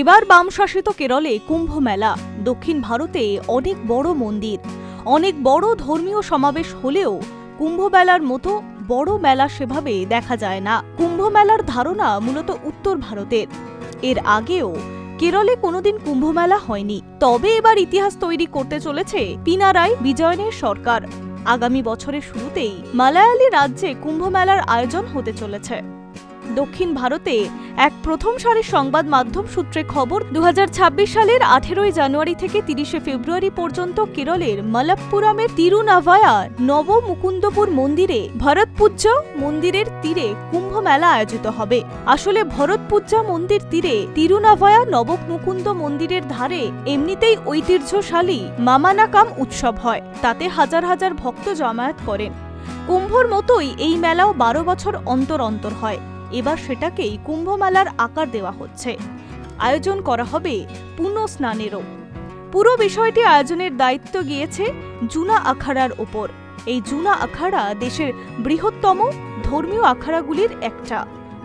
এবার বাম শাসিত কেরলে কুম্ভ মেলা দক্ষিণ ভারতে অনেক বড় মন্দির, অনেক বড় ধর্মীয় সমাবেশ হলেও কুম্ভ মেলার মতো বড় মেলা সেভাবে দেখা যায় না। কুম্ভ মেলার ধারণা মূলত উত্তর ভারতের। এর আগেও কেরলে কোনোদিন কুম্ভ মেলা হয়নি। তবে এবার ইতিহাস তৈরি করতে চলেছে পিনারাই বিজয়নের সরকার। আগামী বছরের শুরুতেই মালায়ালি রাজ্যে কুম্ভ মেলার আয়োজন হতে চলেছে। দক্ষিণ ভারতে এক প্রথম সারির সংবাদ মাধ্যম সূত্রে খবর দু হাজার ছাব্বিশ সালের আঠেরোই জানুয়ারি থেকে তিরিশে ফেব্রুয়ারি পর্যন্ত কেরলের মালাপ্পুরামের তিরুনাভায়া নব মুকুন্দপুর মন্দিরে ভরতপূজ্জা মন্দিরের তীরে কুম্ভ মেলা আয়োজিত হবে। আসলে ভরতপূজ্জা মন্দির তীরে তিরুনাভায়া নব মুকুন্দ মন্দিরের ধারে এমনিতেই ঐতিহ্যশালী মামানাকাম উৎসব হয়, তাতে হাজার হাজার ভক্ত জমায়েত করেন। কুম্ভর মতোই এই মেলাও বারো বছর অন্তর অন্তর হয়। এবার সেটাকেই কুম্ভমেলার আকার দেওয়া হচ্ছে। আয়োজন করা হবে পুণ্য স্নানেরও পুরো বিষয়টি আয়োজনের দায়িত্ব গিয়েছে জুনা আখাড়ার ওপর। এই জুনা আখাড়া দেশের বৃহত্তম ধর্মীয় আখাড়াগুলির একটা।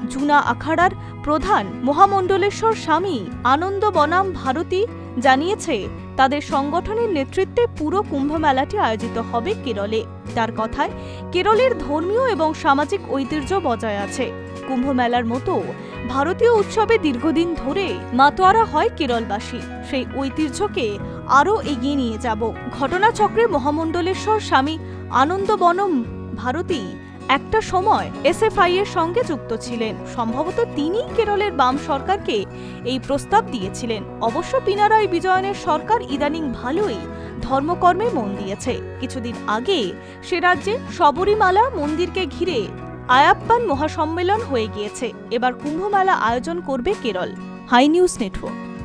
জুনা আখাড়ার প্রধান মহামণ্ডলেশ্বর স্বামী আনন্দ বনাম ভারতী জানিয়েছে, তাদের সংগঠনের নেতৃত্বে পুরো কুম্ভমেলাটি আয়োজিত হবে কেরলে। তার কথায়, কেরলের ধর্মীয় এবং সামাজিক ঐতিহ্য বজায় আছে। কুম্ভ মেলার মতো ভারতীয় উৎসবে দীর্ঘদিন ধরে মাতোয়ারা হয় কেরলবাসী। সেই ঐতিহ্যকে আরও এগিয়ে নিয়ে যাব। ঘটনাচক্রে মহামণ্ডলেশ্বর স্বামী আনন্দবনম ভারতী একটা সময় এসএফআই এর সঙ্গে যুক্ত ছিলেন। সম্ভবত তিনি কেরলের বাম সরকারকে এই প্রস্তাব দিয়েছিলেন। অবশ্য পিনারাই বিজয়নের সরকার ইদানিং ভালোই ধর্মকর্মে মন দিয়েছে। কিছুদিন আগে সে রাজ্যে শবরীমালা মন্দিরকে ঘিরে আয়াপ্পান মহাসম্মেলন হয়ে গিয়েছে। এবার কুম্ভমেলা আয়োজন করবে কেরল। High news network.